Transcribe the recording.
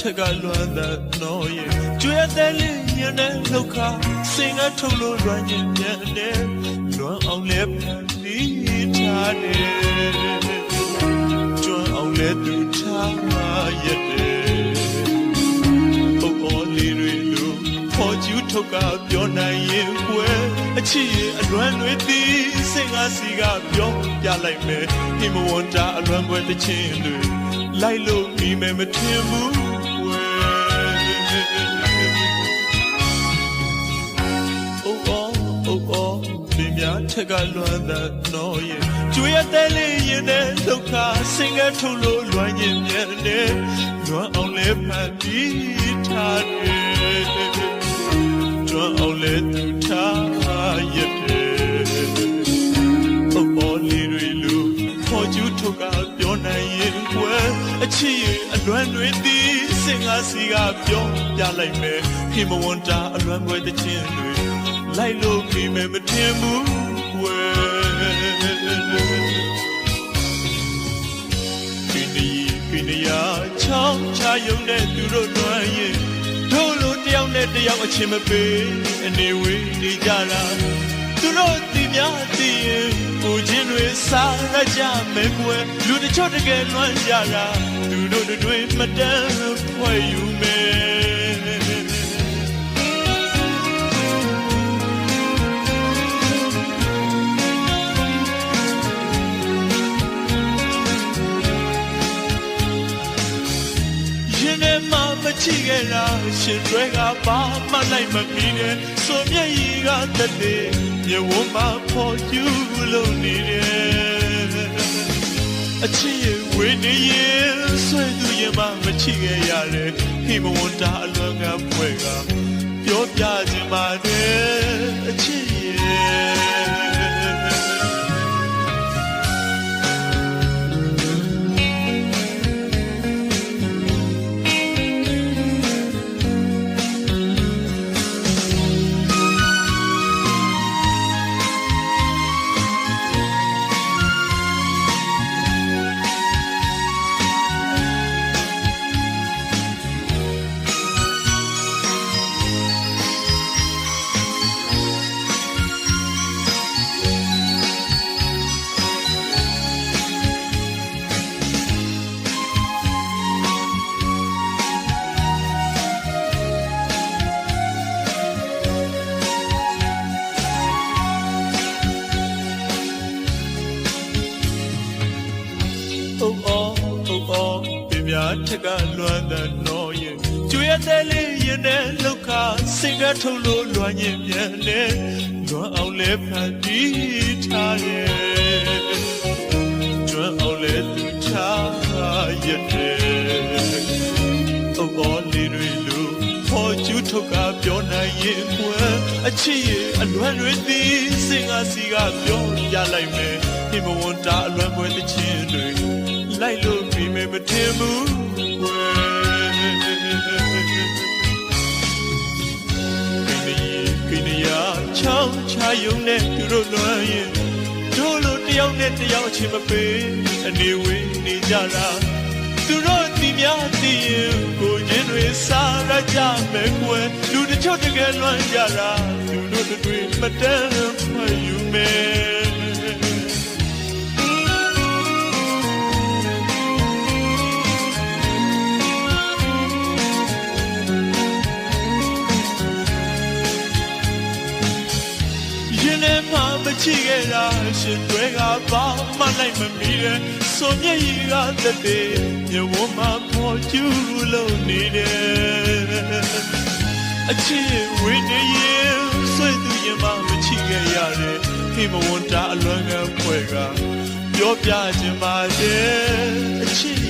ထက်ကလွမ်းတဲ့နော်ရဲ့ကျွေးတဲ့လေးရင်တဲ့လောက်ခစင်ကထုတ်လို့လွမ်းရင်ပြန်တယ်လွမ်းအောင်လဲဖန်တီးထားတယ်ကျွမ်းအောင်လဲသူထားရတယ်ပုပ်ပေါ်လေးတွေလိုဖော်ကျူးထုတ်ကပြောနိုင်ရင်ကွယ်အချစ်ရဲ့အလွမ်းတွေတီးစင်ကစီကပြောပြလိုက်မယ်ဟိမဝန္တာအလွမ်းပွဲတစ်ချင်းတွေလိုက်လို့ပြီးမယ်မထင်ဘူး ထက်ကလွမ်းတဲ့နော်ရဲ့ကျွေးရတဲ့လေးရင်တဲ့ဒုက္ခစင်ကထုတ်လို့လွမ်းရင်မြန်တယ်လွမ်းအောင်လဲဖန်ပြီးထားတယ်ကျွမ်းအောင်လဲသူထားရတယ်အိုးအောလေးတွေလူဖော်ကျူးထုတ်ကပြောနိုင်ရင်ကွယ်အချစ်ရဲ့အလွမ်းတွေတီးစင်ကားစီကပြောပြလိုက်မယ်ဟိမဝန္တာအလွမ်းပွဲတစ်ချင်းတွေလိုက်လို့ပြီးမယ်မထင်ဘူးကွ ယ်ဒီနေ့ဒီနေ့ရာချောင်းချယုံတဲ့သူတို့တွမ်းရင်တို့လိုတယောက်နဲ့တယောက်အချင်းမပေးအနေဝေးနေကြတာသူတို့ဒီများသိရင်ကိုချင်းတွေစားရကြမယ်ကွယ်လူတချို့တကယ်လွမ်းကြတာသူတို့တွေမတန်းဖွဲ့ယူမယ် မှာမချိခဲ့တာရှင်တွေကဘာမှလိုက်မပြီးနဲ့ဆိုမျက်ရည်ကတည်းမြေဝမ်းမှာပေါ်ယူလို့နေတယ်အချစ်ရဲ့ဝေနေရင်ဆွေသူရင်မှမချိခဲ့ရတယ်ဟိမဝန္တာအလွန်ကပွဲကပြောပြခြင်းပါတယ်အချစ်ရဲ့ ထက်ကလွမ်းတဲ့နော်ရဲ့ကျွေးတဲ့လေးရင်တဲ့လောက်ခစင်ကထုတ်လို့လွမ်းရင်မြန်လေလွမ်းအောင်လဲဖန်တီးထားရဲ့ကျွမ်းအောင်လဲသူထားရဲ့အိုးအောလေးတွေလူဖော်ကျူးထုတ်ကပြောနိုင်ရင်ကွယ်အချစ်ရဲ့အလွမ်းတွေသည်စင်ကစီကပြောပြလိုက်မယ်ဟိမဝန္တာအလွမ်းပွဲတစ်ချင်းတွေ လိုက်လို့ပြီးမယ်မထင်ဘူးဝဲကိနေကိနေရချောင်းချယုံနဲ့သူတို့လွမ်းရင်တို့လိုတယောက်နဲ့တယောက်ချင်းမပေးအနေဝေးနေကြတာသူတို့ဒီများသိရင်ကိုချင်းတွေစားရကြမယ်ကွယ်လူတချို့တကယ်လွမ်းကြတာသူတို့တွေမတန်းဖွယ်ယူမယ် ရင်ထဲမှာမချိခဲ့တာရှင်တွေကဘာမှလိုက်မမီတဲ့ဆိုမျက်ရည်ကတည်းမြေဝမ်းမှာပေါ်ကျူးလို့နေတယ်အချစ်ဝိနေရင်ဆွေသူရင်မှမချိခဲ့ရတဲ့ဟိမဝန္တာအလွန်ကဖွဲကပြောပြခြင်းပါတယ်အချစ်